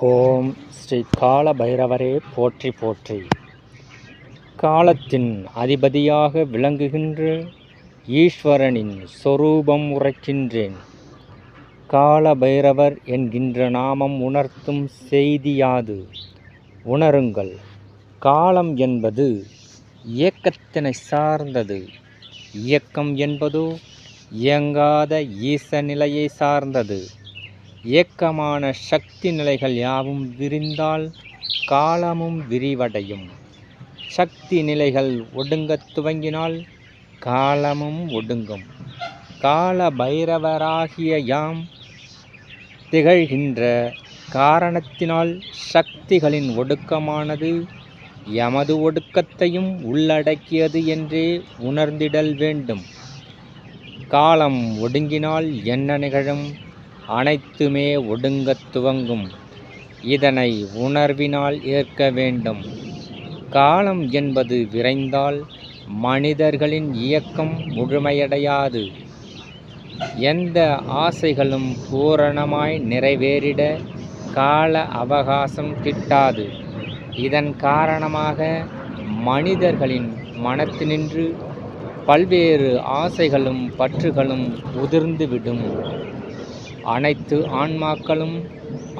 ஓம் ஸ்ரீ கால பைரவரே போற்றி போற்றி. காலத்தின் அதிபதியாக விளங்குகின்ற ஈஸ்வரனின் சொரூபம் உரைக்கின்றேன். கால பைரவர் என்கின்ற நாமம் உணர்த்தும் செய்தியாது உணருங்கள். காலம் என்பது இயக்கத்தினை சார்ந்தது. இயக்கம் என்பதோ இயங்காத ஈச நிலையை சார்ந்தது. இயக்கமான சக்தி நிலைகள் யாவும் விரிந்தால் காலமும் விரிவடையும். சக்தி நிலைகள் ஒடுங்கத் துவங்கினால் காலமும் ஒடுங்கும். கால பைரவராகிய யாம் திகழ்கின்ற காரணத்தினால் சக்திகளின் ஒடுக்கமானது எமது ஒடுக்கத்தையும் உள்ளடக்கியது என்றே உணர்ந்திடல் வேண்டும். காலம் ஒடுங்கினால் என்ன நிகழும்? அனைத்துமே ஒடுங்கத் துவங்கும். இதனை உணர்வினால் ஏற்க வேண்டும். காலம் என்பது விரைந்தால் மனிதர்களின் இயக்கம் முழுமையடையாது. எந்த ஆசைகளும் பூரணமாய் நிறைவேறிட கால அவகாசம் கிட்டாது. இதன் காரணமாக மனிதர்களின் மனத்தினின்று பல்வேறு ஆசைகளும் பற்றுகளும் உதிர்ந்துவிடும். அனைத்து ஆன்மாக்களும்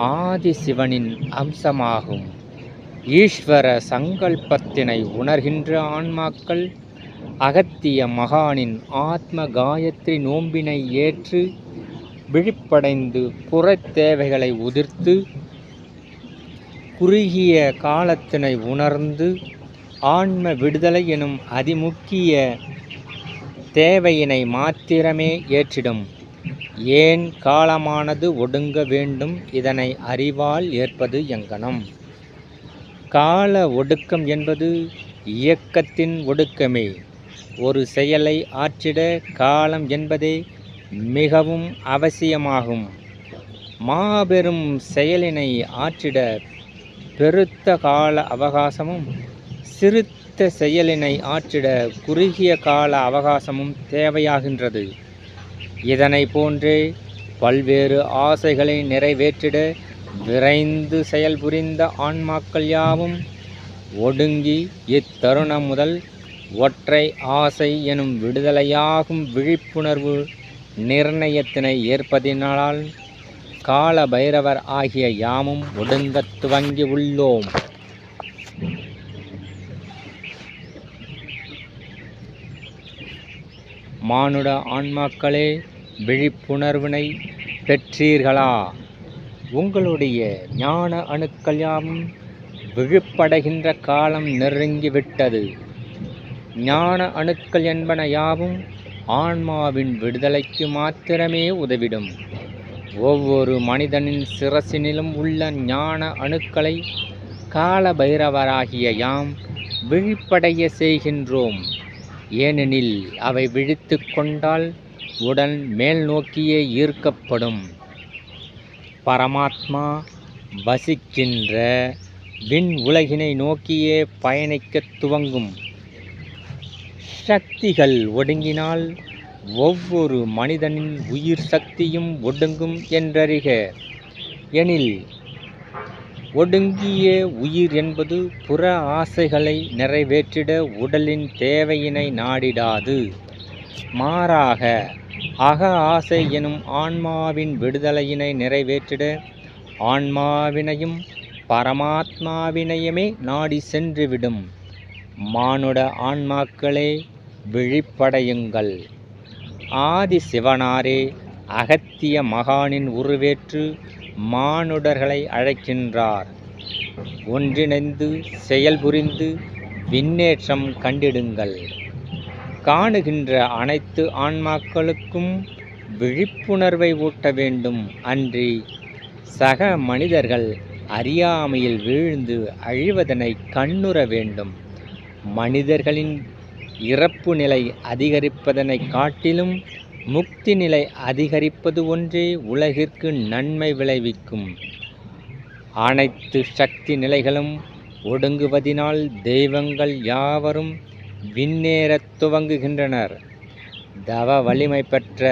ஆதி சிவனின் அம்சமாகும். ஈஸ்வர சங்கல்பத்தினை உணர்கின்ற ஆன்மாக்கள் அகத்திய மகானின் ஆத்ம காயத்ரி நோம்பினை ஏற்று விழிப்படைந்து புறத் தேவைகளை உதிர்த்து குறுகிய காலத்தினை உணர்ந்து ஆன்ம விடுதலை எனும் அதிமுக்கிய தேவையினை மாத்திரமே ஏற்றிடும். ஏன் காலமானது ஒடுங்க வேண்டும் இதனை அறிவால் ஏற்பது எங்கனம்? கால ஒடுக்கம் என்பது இயக்கத்தின் ஒடுக்கமே. ஒரு செயலை ஆற்றிட காலம் என்பதே மிகவும் அவசியமாகும். மாபெரும் செயலினை ஆற்றிட பெருத்த கால அவகாசமும் சிறுத்த செயலினை ஆற்றிட குறுகிய கால அவகாசமும் தேவையாகின்றது. இதனை போன்றே பல்வேறு ஆசைகளை நிறைவேற்றிட விரைந்து செயல்புரிந்த ஆன்மாக்கள் யாவும் ஒடுங்கி இத்தருணம் முதல் ஒற்றை ஆசை எனும் விடுதலையாகும் விழிப்புணர்வு நிர்ணயத்தினை ஏற்பதினால் கால பைரவர் ஆகிய யாமும் ஒடுங்கத் துவங்கி உள்ளோம் மானுட ஆன்மாக்களே விழிப்புணர்வினை பெற்றீர்களா? உங்களுடைய ஞான அணுக்கள் யாவும் விழிப்படைகின்ற காலம் நெருங்கிவிட்டது. ஞான அணுக்கள் என்பன யாவும் ஆன்மாவின் விடுதலைக்கு மாத்திரமே உதவிடும். ஒவ்வொரு மனிதனின் சிரசினிலும் உள்ள ஞான அணுக்களை கால பைரவராகிய யாம் விழிப்படைய செய்கின்றோம். ஏனெனில் அவை விழித்து கொண்டால் உடன் மேல் நோக்கியே ஈர்க்கப்படும். பரமாத்மா வசிக்கின்ற விண் உலகினை நோக்கியே பயணிக்கத் துவங்கும். சக்திகள் ஒடுங்கினால் ஒவ்வொரு மனிதனின் உயிர் சக்தியும் ஒடுங்கும் என்றறிக. எனில் ஒடுங்கிய உயிர் என்பது புற ஆசைகளை நிறைவேற்றிட உடலின் தேவையினை நாடிடாது. மாறாக அக ஆசை எனும் ஆன்மாவின் விடுதலையினை நிறைவேற்றிட ஆன்மாவினையும் பரமாத்மாவினையுமே நாடி சென்றுவிடும். மானுட ஆன்மாக்களே விழிப்படையுங்கள். ஆதி சிவனாரே அகத்திய மகானின் உருவேற்று மானுடர்களை அழைக்கின்றார். ஒன்றிணைந்து செயல்புரிந்து விண்ணேற்றம் கண்டிடுங்கள். காணுகின்ற அனைத்து ஆன்மாக்களுக்கும் விழிப்புணர்வை ஊட்ட வேண்டும் அன்றி சக மனிதர்கள் அறியாமையில் வீழ்ந்து அழிவதனை கண்ணுற வேண்டும். மனிதர்களின் இறப்பு நிலை அதிகரிப்பதனை காட்டிலும் முக்தி நிலை அதிகரிப்பது ஒன்றே உலகிற்கு நன்மை விளைவிக்கும். அனைத்து சக்தி நிலைகளும் ஒடுங்குவதினால் தெய்வங்கள் யாவரும் விண்ணேறத் துவங்குகின்றனர். தவ வலிமை பெற்ற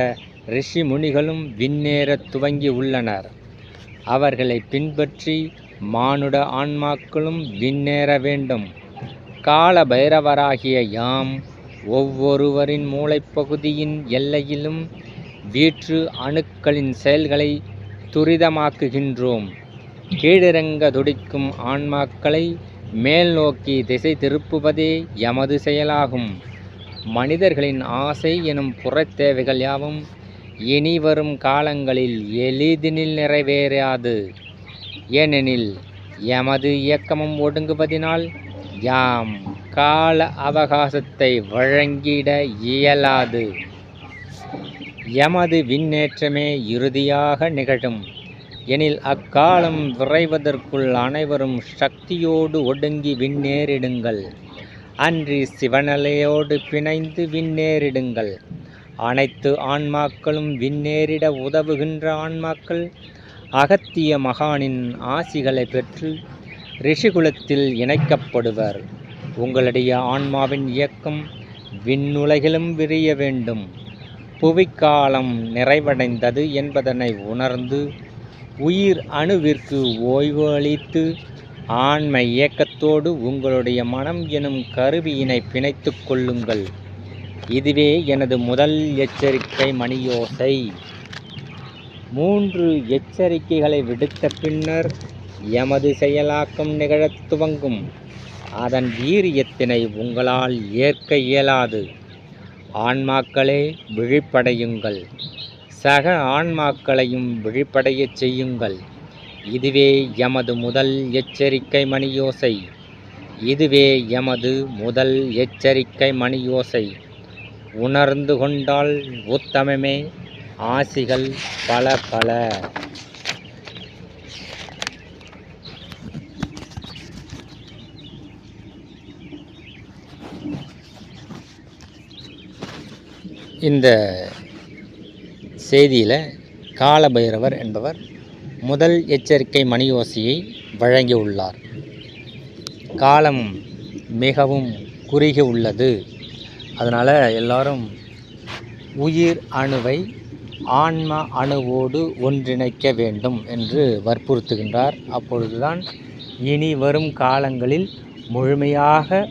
ரிஷி முனிகளும் விண்ணேறத் துவங்கி உள்ளனர். அவர்களை பின்பற்றி மானுட ஆன்மாக்களும் விண்ணேற வேண்டும். கால பைரவராகிய யாம் ஒவ்வொருவரின் மூளைப்பகுதியின் எல்லையிலும் வீற்று அணுக்களின் செயல்களை துரிதமாக்குகின்றோம். கீழிறங்க துடிக்கும் ஆன்மாக்களை மேல் நோக்கி திசை திருப்புவதே எமது செயலாகும். மனிதர்களின் ஆசை எனும் புறத்தேவைகள் யாவும் இனி வரும் காலங்களில் எளிதினில் நிறைவேறாது. ஏனெனில் எமது இயக்கமும் ஒடுங்குவதினால் யாம் கால அவகாசத்தை வழங்கிட இயலாது. எமது விண்ணேற்றமே இறுதியாக நிகழும். எனில் அக்காலம் விரைவதற்குள் அனைவரும் சக்தியோடு ஒடுங்கி விண்ணேறிடுங்கள். அன்றி சிவநிலையோடு பிணைந்து விண்ணேறிடுங்கள். அனைத்து ஆன்மாக்களும் விண்ணேறிட உதவுகின்ற ஆன்மாக்கள் அகத்திய மகானின் ஆசிகளை பெற்று ரிஷிகுலத்தில் இணைக்கப்படுவர். உங்களுடைய ஆன்மாவின் இயக்கம் விண்ணுலகிலும் விரிய வேண்டும். புவிக்காலம் நிறைவடைந்தது என்பதனை உணர்ந்து உயிர் அணுவிற்கு ஓய்வு அளித்து ஆன்ம இயக்கத்தோடு உங்களுடைய மனம் எனும் கருவியினை பிணைத்துக் கொள்ளுங்கள். இதுவே எனது முதல் எச்சரிக்கை மணியோசை. மூன்று எச்சரிக்கைகளை விடுத்த பின்னர் எமது செயலாக்கம் நிகழத் துவங்கும். அதன் வீரியத்தினை உங்களால் ஏற்க இயலாது. ஆன்மாக்களே விழிப்படையுங்கள். சக ஆன்மாக்களையும் விழிப்படையச் செய்யுங்கள். இதுவே எமது முதல் எச்சரிக்கை மணியோசை. இதுவே எமது முதல் எச்சரிக்கை மணியோசை. உணர்ந்து கொண்டால் உத்தமமே. ஆசிகள் பல பல. இந்த செய்தியில் காலபைரவர் என்பவர் முதல் எச்சரிக்கை மணியோசையை வழங்கியுள்ளார். காலம் மிகவும் குறுகி உள்ளது. அதனால் எல்லாரும் உயிர் அணுவை ஆன்ம அணுவோடு ஒன்றிணைக்க வேண்டும் என்று வற்புறுத்துகின்றார். அப்பொழுதுதான் இனி வரும் காலங்களில் முழுமையாக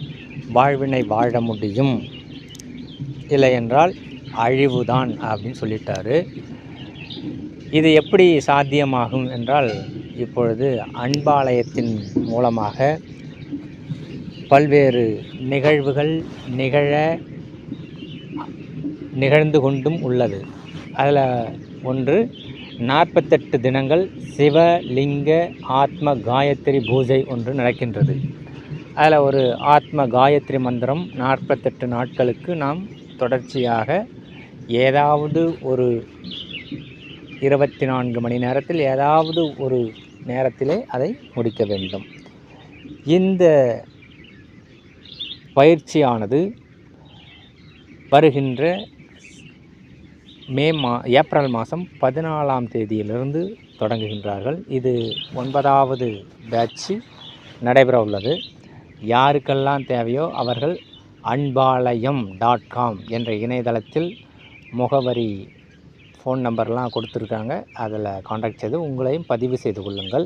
வாழ்வினை வாழ முடியும். இல்லையென்றால் அழிவு அழிவுதான் அப்படின்னு சொல்லிட்டாரு. இது எப்படி சாத்தியமாகும் என்றால் இப்பொழுது அன்பாலயத்தின் மூலமாக பல்வேறு நிகழ்வுகள் நிகழ நிகழ்ந்து கொண்டும் உள்ளது. அதில் ஒன்று நாற்பத்தெட்டு தினங்கள் சிவலிங்க ஆத்ம காயத்ரி பூஜை ஒன்று நடக்கின்றது. அதில் ஒரு ஆத்ம காயத்ரி மந்திரம் நாற்பத்தெட்டு நாட்களுக்கு நாம் தொடர்ச்சியாக ஏதாவது ஒரு இருபத்தி நான்கு மணி நேரத்தில் ஏதாவது ஒரு நேரத்திலே அதை முடிக்க வேண்டும். இந்த பயிற்சியானது வருகின்ற மே மா ஏப்ரல் மாதம் பதினாலாம் தேதியிலிருந்து தொடங்குகின்றார்கள். இது ஒன்பதாவது பேட்சு நடைபெற உள்ளது. யாருக்கெல்லாம் தேவையோ அவர்கள் அன்பாலயம் டாட் காம் என்ற இணையதளத்தில் முகவரி ஃபோன் நம்பர்லாம் கொடுத்துருக்காங்க. அதில் காண்டாக்ட் செய்து உங்களையும் பதிவு செய்து கொள்ளுங்கள்.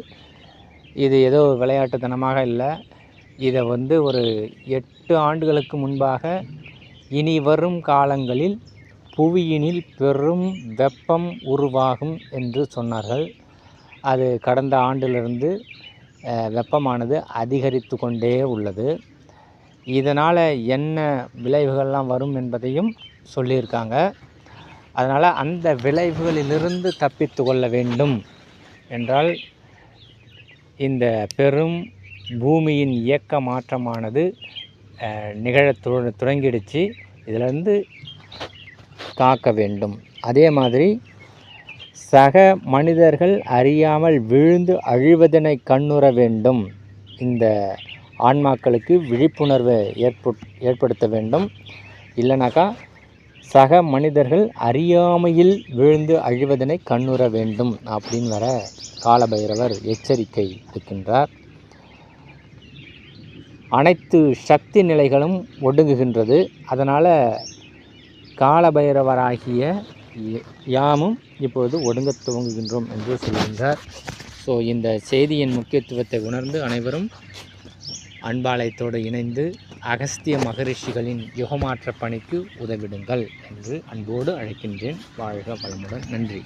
இது ஏதோ விளையாட்டுத்தனமாக இல்லை. இதை வந்து ஒரு எட்டு ஆண்டுகளுக்கு முன்பாக இனி வரும் காலங்களில் புவியினில் பெரும் வெப்பம் உருவாகும் என்று சொன்னார்கள். அது கடந்த ஆண்டிலிருந்து வெப்பமானது அதிகரித்து கொண்டே உள்ளது. இதனால் என்ன விளைவுகள்லாம் வரும் என்பதையும் சொல்லியிருக்காங்க. அதனால் அந்த விளைவுகளிலிருந்து தப்பித்து கொள்ள வேண்டும் என்றால் இந்த பெரும் பூமியின் இயக்க மாற்றமானது அஹ், நிகழத் தொடங்கிடுச்சு இதிலிருந்து காக்க வேண்டும். அதே மாதிரி சக மனிதர்கள் அறியாமல் விழுந்து அழிவதனை கண்ணுற வேண்டும். இந்த ஆன்மாக்களுக்கு விழிப்புணர்வை ஏற்பு ஏற்படுத்த வேண்டும். இல்லைனாக்கா சக மனிதர்கள் அறியாமையில் விழுந்து அழிவதனை கண்ணுற வேண்டும் அப்படின்னு வர காலபைரவர் எச்சரிக்கை இருக்கின்றார் அனைத்து சக்தி நிலைகளும் ஒடுங்குகின்றது. அதனால் காலபைரவராகிய ய- யாமும் இப்பொழுது ஒடுங்க துவங்குகின்றோம் என்று சொல்கின்றார். ஸோ இந்த செய்தியின் முக்கியத்துவத்தை உணர்ந்து அனைவரும் அன்பாலயத்தோடு இணைந்து அகஸ்திய மகரிஷிகளின் யுகமாற்ற பணிக்கு உதவிடுங்கள் என்று அன்போடு அழைக்கின்றேன். வாழ்க வளமுடன். நன்றி.